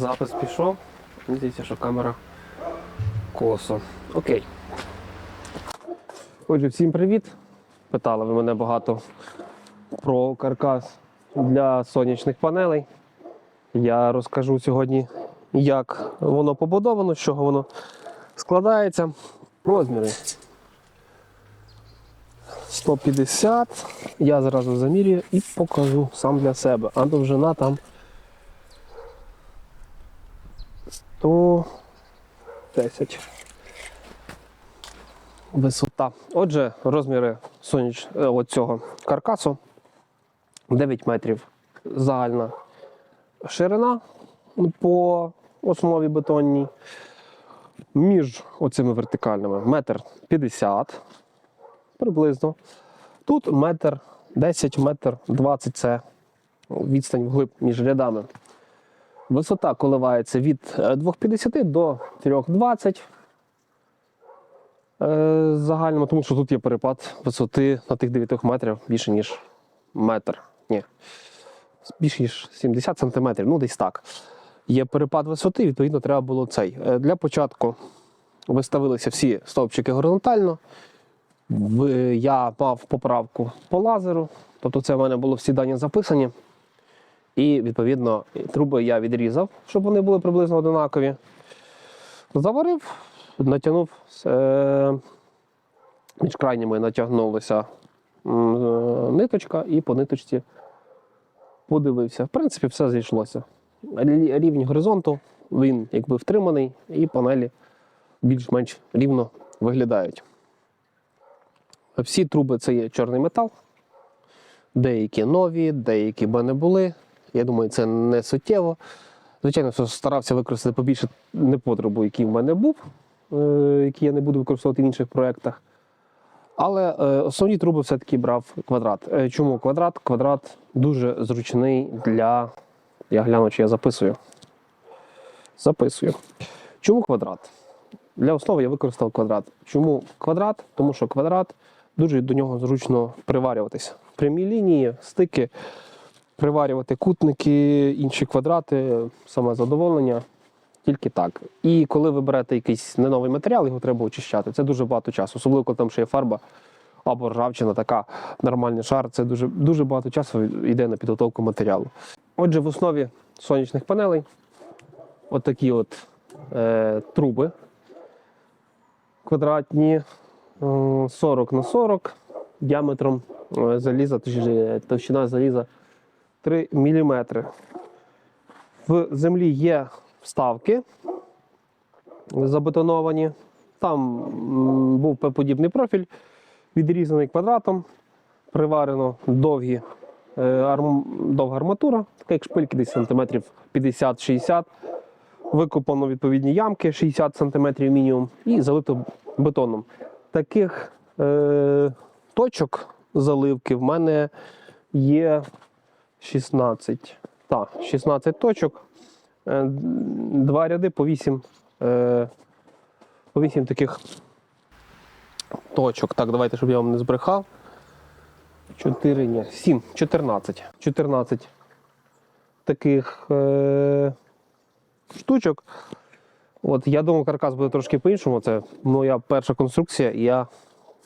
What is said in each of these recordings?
Запис пішов. Здається, що камера косо. Окей. Отже, всім привіт. Питали ви мене багато про каркас для сонячних панелей. Я розкажу сьогодні, як воно побудовано, з чого воно складається. Розміри 150. Я зразу замірюю і покажу сам для себе. А довжина там 110. Висота. Отже, розміри соняч... е, цього каркасу 9 метрів загальна ширина по основі бетонній. Між оцими вертикальними метр 50 приблизно. Тут метр 10, метр 20 це відстань вглиб між рядами. Висота коливається від е, 2,50 до 3,20 е, загально, тому що тут є перепад висоти на тих 9 метрів більше, ніж метр. Ні, більше ніж 70 сантиметрів, ну десь так. Є перепад висоти, відповідно, треба було цей. Е, Для початку виставилися всі стовпчики горизонтально. Я мав поправку по лазеру, тобто це в мене було всі дані записані. І, відповідно, труби я відрізав, щоб вони були приблизно одинакові. Заварив, натягнув е, між крайніми натягнулася е, ниточка, і по ниточці подивився. В принципі, все зійшлося. Рівень горизонту, він якби втриманий, і панелі більш-менш рівно виглядають. Всі труби це є чорний метал. Деякі нові, деякі би не були. Я думаю, це не суттєво. Звичайно, старався використати побільше непотребу, який в мене був, е, який я не буду використовувати в інших проєктах. Але е, основні труби все-таки брав квадрат. Е, Чому квадрат? Квадрат дуже зручний для. Я гляну, чи я записую. Записую. Чому квадрат? Для основи я використав квадрат. Чому квадрат? Тому що квадрат дуже до нього зручно приварюватися. Прямі лінії, стики, приварювати кутники, інші квадрати, саме задоволення. Тільки так. І коли ви берете якийсь не новий матеріал, його треба очищати. Це дуже багато часу, особливо коли там ще є фарба або ржавчина, така нормальний шар. Це дуже, дуже багато часу йде на підготовку матеріалу. Отже, в основі сонячних панелей отакі от е, труби квадратні е, 40 на 40 діаметром е, заліза, точніше, товщина заліза 3 мм. В землі є вставки забетоновані. Там був П-подібний профіль, відрізаний квадратом, приварено довгі, е, довга арматура, така як шпильки, десь сантиметрів 50-60. Викопано відповідні ямки 60 см мінімум і залито бетоном. Таких е, точок заливки в мене є 16. Так, 16 точок. Е, Два ряди по 8, е, по 8 таких точок. Так, давайте, щоб я вам не збрехав. 4, ні, 7, 14. 14 таких е, штучок. От, я думав, каркас буде трошки по-іншому. Це моя перша конструкція, і я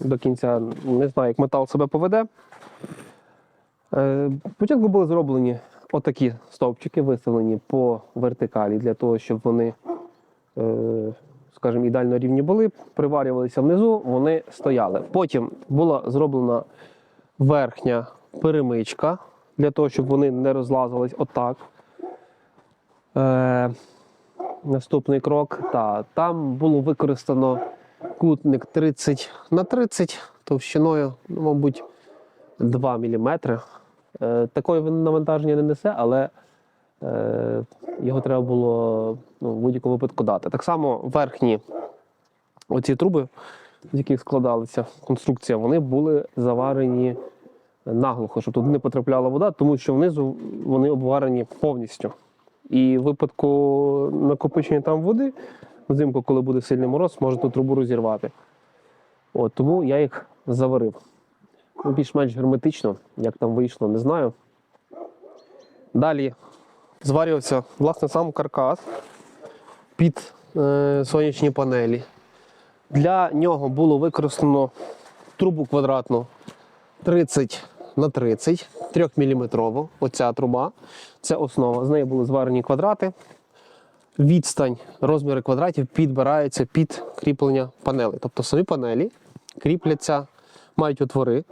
до кінця не знаю, як метал себе поведе. Е, Спочатку були зроблені отакі стовпчики, виставлені по вертикалі для того, щоб вони, е, скажімо, ідеально рівні були, приварювалися внизу, вони стояли. Потім була зроблена верхня перемичка для того, щоб вони не розлазились отак. Е, Наступний крок. Та, там було використано кутник 30 на 30 товщиною, ну, мабуть, 2 мм. Е, такої навантаження не несе, але е, його треба було ну, в будь-якому випадку дати. Так само верхні оці труби, з яких складалася конструкція, вони були заварені наглухо, щоб туди не потрапляла вода, тому що внизу вони обварені повністю. І в випадку накопичення там води, взимку, коли буде сильний мороз, може ту трубу розірвати. От, тому я їх заварив. Ну, більш-менш герметично, як там вийшло, не знаю. Далі зварювався власне сам каркас під е, сонячні панелі. Для нього було використано трубу квадратну 30 на 30, 3 мм. Оця труба. Це основа. З неї були зварені квадрати. Відстань, розміри квадратів підбираються під кріплення панелей. Тобто самі панелі кріпляться, мають отвори,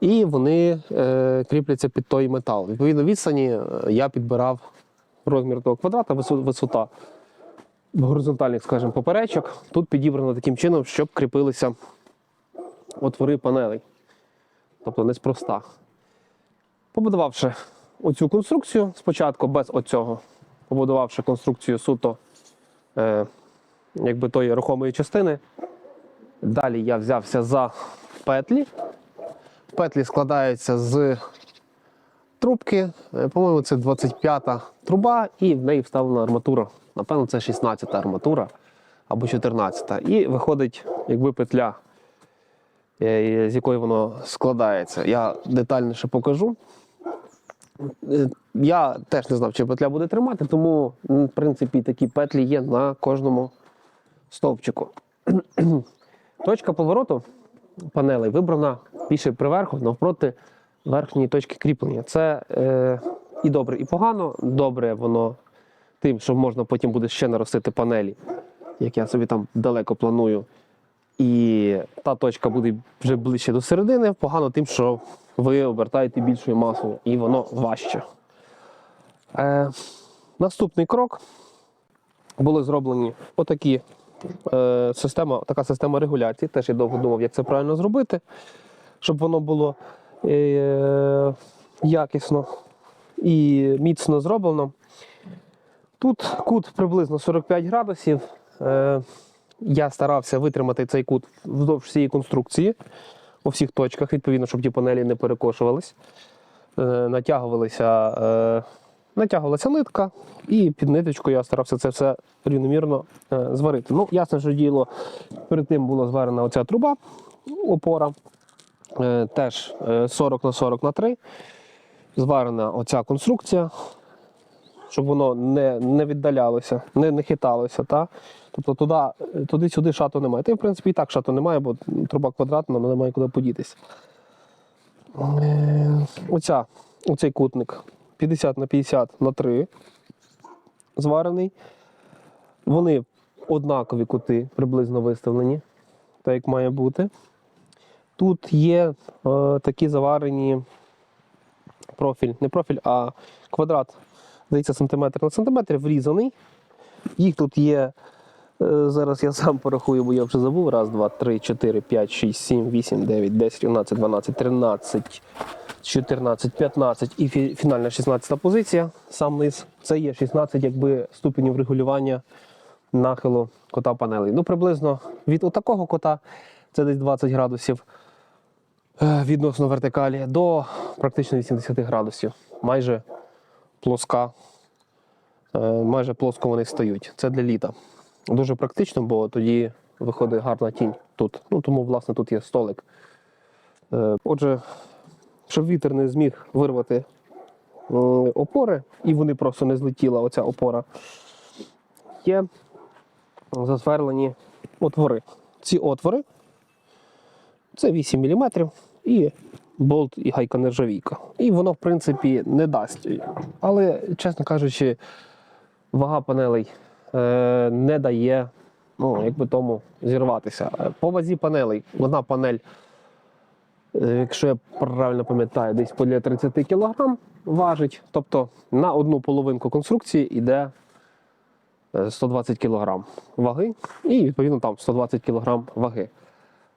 і вони е, кріпляться під той метал. Відповідно, відстані е, я підбирав розмір того квадрата, висота горизонтальних, скажімо, поперечок. Тут підібрано таким чином, щоб кріпилися отвори панелей. Тобто неспроста. Побудувавши оцю конструкцію, спочатку без оцього, побудувавши конструкцію суто е, якби тої рухомої частини. Далі я взявся за петлі. Петлі складаються з трубки. Е, По-моєму, це 25-та труба, і в неї вставлена арматура. Напевно, це 16-та арматура або 14-та. І виходить, якби петля, е, з якої воно складається. Я детальніше покажу. Е, Я теж не знав, чи петля буде тримати, тому, в принципі, такі петлі є на кожному стовпчику. Точка повороту панелей вибрана більше приверху, навпроти верхньої точки кріплення. Це е, і добре, і погано. Добре воно тим, що можна потім буде ще наростити панелі, як я собі там далеко планую. І та точка буде вже ближче до середини. Погано тим, що ви обертаєте більшою масою, і воно важче. Е, наступний крок були зроблені отакі е, система, така система регуляції. Теж я довго думав, як це правильно зробити, щоб воно було е, якісно і міцно зроблено. Тут кут приблизно 45 градусів. Е, я старався витримати цей кут вздовж всієї конструкції у всіх точках, відповідно, щоб ті панелі не перекошувались. Натягувалися, натягувалася нитка, і під ниточкою я старався це все рівномірно е, зварити. Ну, ясно, що діло перед тим була зварена оця труба, опора, е, теж е, 40 на 40 на 3. Зварена оця конструкція, щоб воно не, не віддалялося, не, не хиталося. Та? Тобто туди, туди-сюди шату немає. Та, в принципі, і так шату немає, бо труба квадратна, але немає куди подітися. Е, Оця, оцей кутник 50 на 50 на 3 зварений. Вони однакові кути приблизно виставлені, так як має бути. Тут є е, такі заварені профіль, не профіль, а квадрат, здається, сантиметр на сантиметр врізаний. Їх тут є. Е, Зараз я сам порахую, бо я вже забув. Раз, два, три, чотири, п'ять, шість, сім, вісім, дев'ять, десять, 11, 12, 13, 14, 15 і фінальна 16 позиція. Сам низ. Це є 16 якби, ступенів регулювання нахилу кота панелей. Ну, приблизно від отакого кота, це десь 20 градусів е, відносно вертикалі, до практично 80 градусів. Майже плоска, е, майже плоско вони стають. Це для літа. Дуже практично, бо тоді виходить гарна тінь тут. Ну, тому, власне, тут є столик. Е, Отже, щоб вітер не зміг вирвати опори, і вони просто не злетіла оця опора, є засверлені отвори. Ці отвори це 8 мм і болт і гайка нержавійка. І воно, в принципі, не дасть. Але, чесно кажучи, вага панелей не дає ну, якби тому зірватися. Е, По вазі панелей, одна панель, е, якщо я правильно пам'ятаю, десь біля 30 кг важить. Тобто на одну половинку конструкції йде е, 120 кг ваги, і відповідно там 120 кг ваги.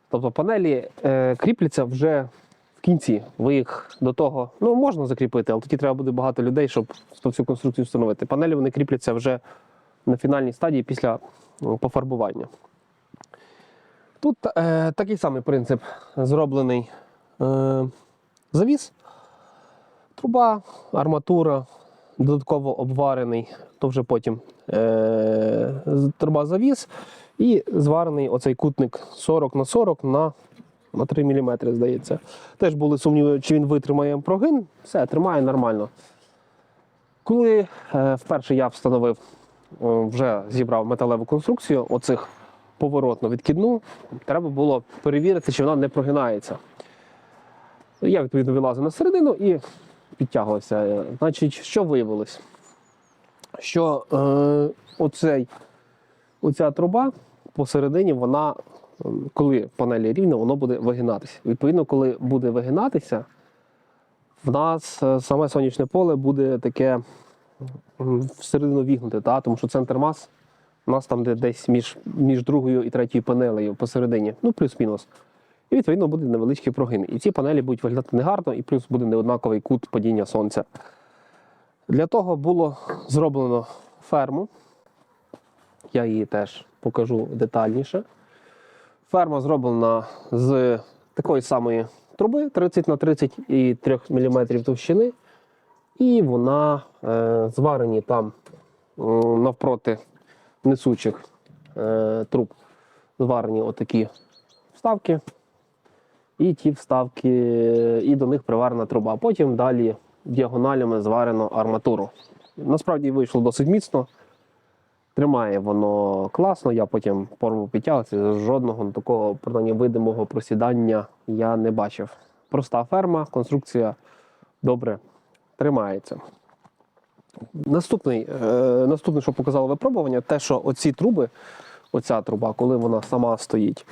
Тобто панелі е, кріпляться вже в кінці. Ви їх до того ну, можна закріпити, але тоді треба буде багато людей, щоб всю конструкцію встановити. Панелі вони кріпляться вже на фінальній стадії після пофарбування. Тут е, такий самий принцип зроблений е, завіс, труба, арматура, додатково обварений, то вже потім е, труба завіс і зварений оцей кутник 40 на 40 на, на 3 мм, здається. Теж були сумніви, чи він витримає прогин. Все, тримає нормально. Коли е, вперше я встановив, вже зібрав металеву конструкцію, оцих поворотно відкидну, треба було перевірити, чи вона не прогинається. Я відповідно вилазив на середину і підтягувався. Е, Значить, що виявилось? Що е, оцей, оця труба посередині, вона, коли панелі рівно, воно буде вигинатися. Відповідно, коли буде вигинатися, в нас е, саме сонячне поле буде таке всередину вігнуте, та? тому що центр мас у нас там де десь між, між другою і третьою панелею посередині, ну плюс-мінус. І відповідно буде невеличкий прогин. І ці панелі будуть виглядати негарно, і плюс буде неоднаковий кут падіння сонця. Для того було зроблено ферму. Я її теж покажу детальніше. Ферма зроблена з такої самої труби 30 на 30 і 3 мм товщини. І вона е, зварені там навпроти несучих е, труб. Зварені отакі вставки. І ті вставки, і до них приварена труба. Потім далі діагоналями зварено арматуру. Насправді вийшло досить міцно. Тримає воно класно, я потім пробував підтягуватися. Жодного такого принаймні, видимого просідання я не бачив. Проста ферма, конструкція добре тримається. Наступний, е, наступне, що показало випробування, те, що оці труби, оця труба, коли вона сама стоїть,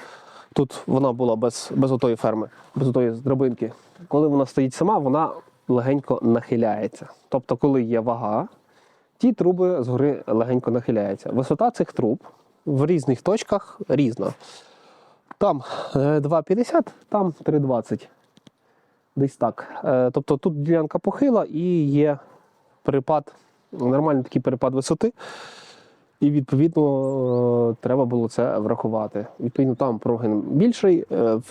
тут вона була без, без отої ферми, без отої драбинки. Коли вона стоїть сама, вона легенько нахиляється. Тобто, коли є вага, ті труби згори легенько нахиляються. Висота цих труб в різних точках різна. Там е, 2,50, там 3,20. Десь так. Е, Тобто тут ділянка похила і є перепад, нормальний такий перепад висоти. І відповідно е, треба було це врахувати. Відповідно, там прогин більший, е,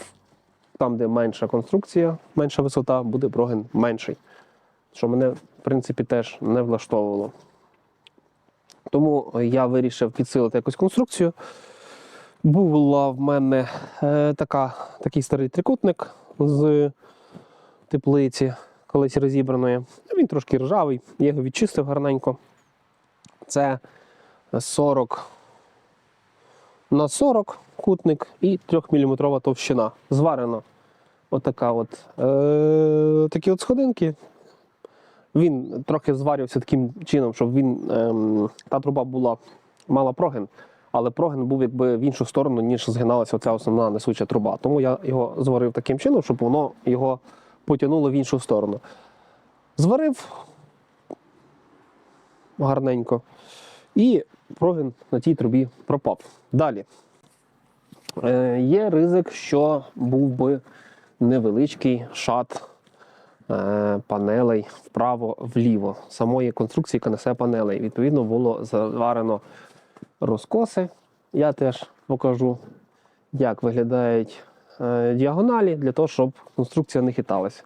там, де менша конструкція, менша висота, буде прогин менший. Що мене, в принципі, теж не влаштовувало. Тому я вирішив підсилити якусь конструкцію. Була в мене така, такий старий трикутник з теплиці, колись розібраної. Він трошки ржавий, я його відчистив гарненько. Це 40 на 40 кутник і 3-мм товщина. Зварено отака от, е, такі от сходинки. Він трохи зварювався таким чином, щоб він, ем, та труба була, мала прогин, але прогин був якби в іншу сторону, ніж згиналася оця основна несуча труба. Тому я його зварив таким чином, щоб воно його потягнуло в іншу сторону. Зварив гарненько. І прогин на тій трубі пропав. Далі. Е, є ризик, що був би невеличкий шат е, панелей вправо-вліво, самої конструкції, яка несе панелей. Відповідно, було заварено розкоси. Я теж покажу, як виглядають діагоналі для того, щоб конструкція не хиталася.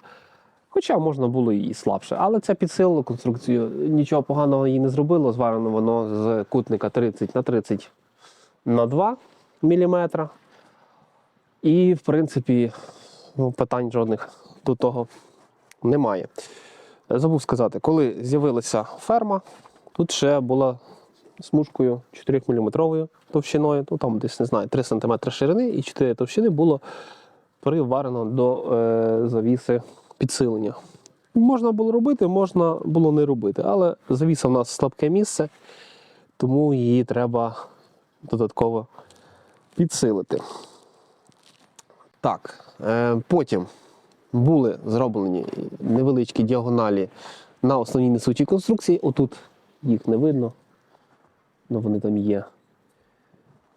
Хоча можна було і слабше, але це підсилило конструкцію. Нічого поганого їй не зробило. Зварено воно з кутника 30 на 30 на 2 мм. І, в принципі, ну, питань жодних до того немає. Е, Забув сказати, коли з'явилася ферма, тут ще була смужкою 4 мм товщиною, ну там десь не знаю, 3 см ширини і 4 товщини було приварено до е, завіси підсилення. Можна було робити, можна було не робити, але завіса в нас слабке місце, тому її треба додатково підсилити. Так, е, потім були зроблені невеличкі діагоналі на основній несучій конструкції. Отут їх не видно, але вони там є.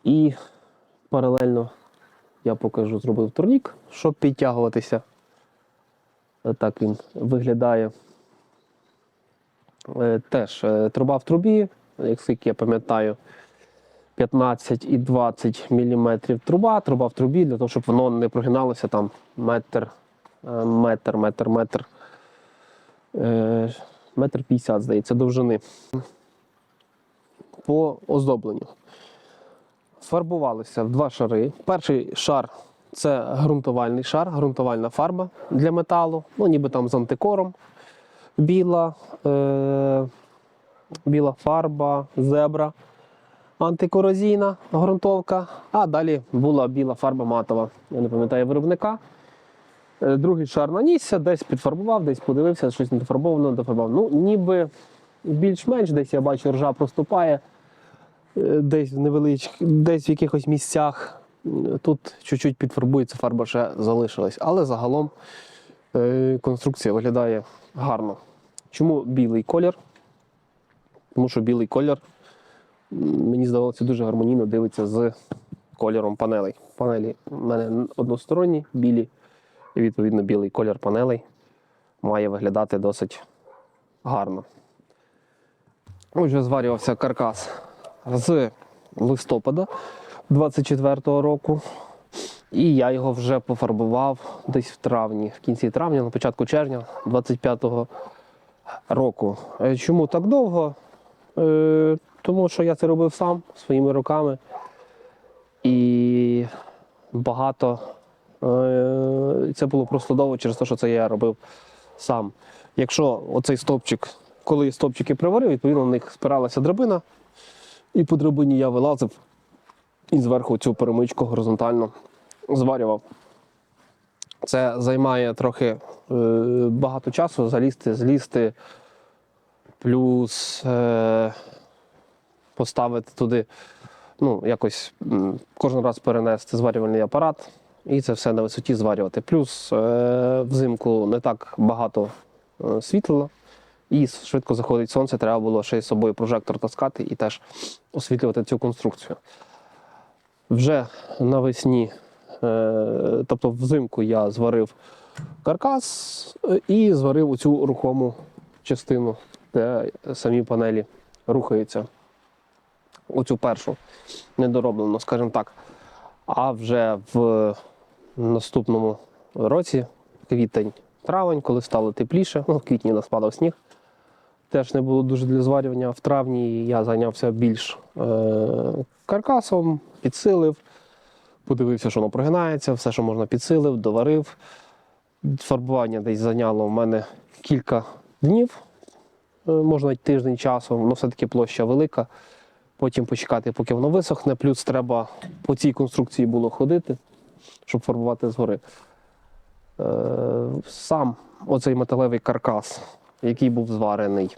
І паралельно я покажу, зробив турнік, щоб підтягуватися. Так він виглядає. Е, Теж е, труба в трубі, як я пам'ятаю, 15 і 20 мм труба, труба в трубі, для того, щоб воно не прогиналося там метр, е, метр, метр, метр, метр 50, здається, довжини. По оздобленню. Фарбувалися два шари. Перший шар це ґрунтувальний шар, ґрунтувальна фарба для металу, ну ніби там з антикором біла. Е- біла фарба, зебра, антикорозійна ґрунтовка, а далі була біла фарба матова. Я не пам'ятаю виробника. Е, Другий шар нанісся, десь підфарбував, десь подивився, щось не дофарбовано, дофарбував. Ну, ніби більш-менш десь я бачу, ржа проступає, десь в невелич... десь в якихось місцях. Тут чуть-чуть підфарбується, фарба ще залишилась. Але загалом е, конструкція виглядає гарно. Чому білий колір? Тому що білий колір, мені здавалося, дуже гармонійно дивиться з кольором панелей. Панелі в мене односторонні, білі, і відповідно білий колір панелей має виглядати досить гарно. Отже, зварювався каркас з листопада 24-го року. І я його вже пофарбував десь в травні, в кінці травня, на початку червня 25-го року. Е, Чому так довго? Е, Тому що я це робив сам своїми руками. І багато е, це було просто довго через те, що це я робив сам. Якщо оцей стовпчик, коли я стовпчики приварив, відповідно на них спиралася драбина, і по драбині я вилазив і зверху цю перемичку горизонтально зварював. Це займає трохи е, багато часу залізти, злізти, плюс е, поставити туди, ну, якось кожен раз перенести зварювальний апарат і це все на висоті зварювати. Плюс е, взимку не так багато світла, і швидко заходить сонце, треба було ще й з собою прожектор таскати і теж освітлювати цю конструкцію. Вже навесні, е, тобто взимку я зварив каркас е, і зварив оцю рухому частину, де самі панелі рухаються. Оцю першу недороблену, скажімо так. А вже в наступному році, квітень, травень, коли стало тепліше, ну, в квітні нас падав сніг, теж не було дуже для зварювання. В травні я зайнявся більш е, каркасом, підсилив, подивився, що воно прогинається, все, що можна підсилив, доварив. Фарбування десь зайняло в мене кілька днів, е, можна тиждень часу, воно все-таки площа велика. Потім почекати, поки воно висохне. Плюс треба по цій конструкції було ходити, щоб фарбувати згори. Е, Сам оцей металевий каркас, який був зварений,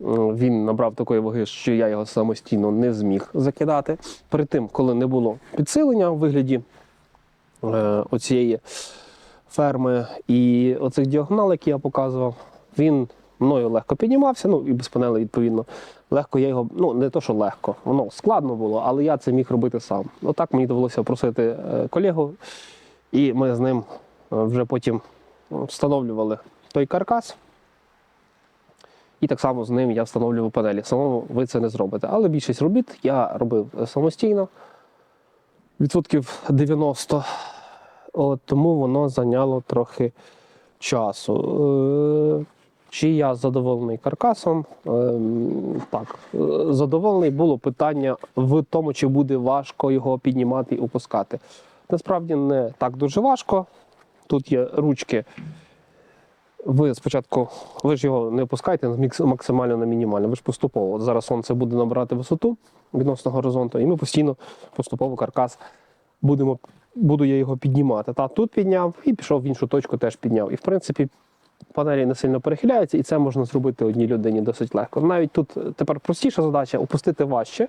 він набрав такої ваги, що я його самостійно не зміг закидати. Перед тим, коли не було підсилення у вигляді е, оцієї ферми і оцих діагонал, які я показував, він мною легко піднімався, ну і без панелей, відповідно. Легко я його, ну не то, що легко, воно складно було, але я це міг робити сам. Отак мені довелося просити е, колегу, і ми з ним е, вже потім встановлювали той каркас. І так само з ним я встановлював панелі. Самому ви це не зробите. Але більшість робіт я робив е, самостійно. Відсотків 90. От, тому воно зайняло трохи часу. Е, Чи я задоволений каркасом? Ем, Так, е, задоволений було питання в тому, чи буде важко його піднімати і опускати. Насправді не так дуже важко. Тут є ручки. Ви спочатку, ви ж його не опускаєте максимально на мінімально. Ви ж поступово. От зараз сонце буде набирати висоту відносно горизонту, і ми постійно поступово каркас будемо, буду я його піднімати. Та тут підняв і пішов в іншу точку, теж підняв. І в принципі панелі не сильно перехиляються, і це можна зробити одній людині досить легко. Навіть тут е, тепер простіша задача опустити важче,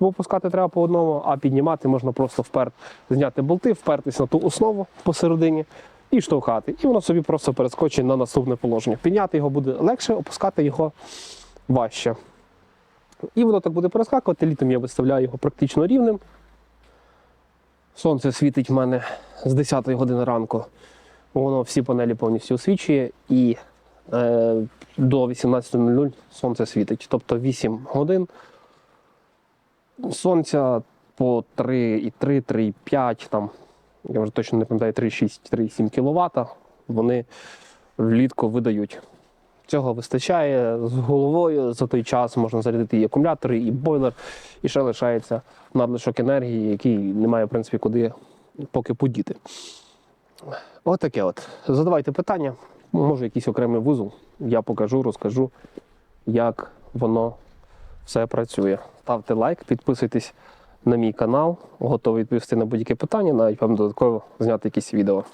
бо опускати треба по одному, а піднімати можна просто вперед, зняти болти, впертись на ту основу посередині і штовхати. І воно собі просто перескочить на наступне положення. Підняти його буде легше, опускати його важче. І воно так буде перескакувати. Літом я виставляю його практично рівним. Сонце світить в мене з 10 години ранку. Воно всі панелі повністю освічує і е, до 18.00 сонце світить. Тобто 8 годин сонця по 3,3, 3,5, там, я вже точно не пам'ятаю, 3,6, 3,7 кВт вони влітку видають. Цього вистачає з головою. За той час можна зарядити і акумулятори, і бойлер, і ще лишається надлишок енергії, який немає, в принципі, куди поки подіти. Отаке от. Задавайте питання, може якийсь окремий вузол. Я покажу, розкажу, як воно все працює. Ставте лайк, підписуйтесь на мій канал. Готовий відповісти на будь-яке питання, навіть вам додатково зняти якісь відео.